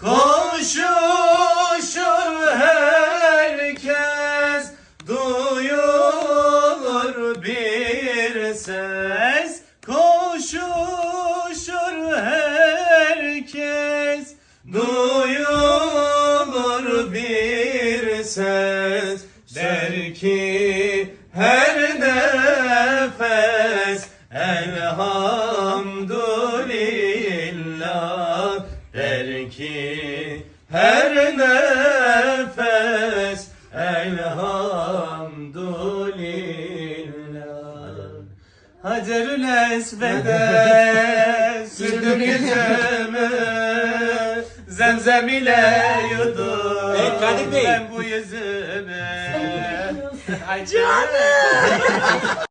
Koşuşur herkes duyulur bir ses. Koşuşur herkes duyulur bir ses. Der ki her nefes elhamdülillah der ki her nefes Elhamdülillah. Hacerül Esved'e sürdüm gecemi Zemzem ile yudum. Hey, Kadir Bey. ben bu yüzümü Ay canım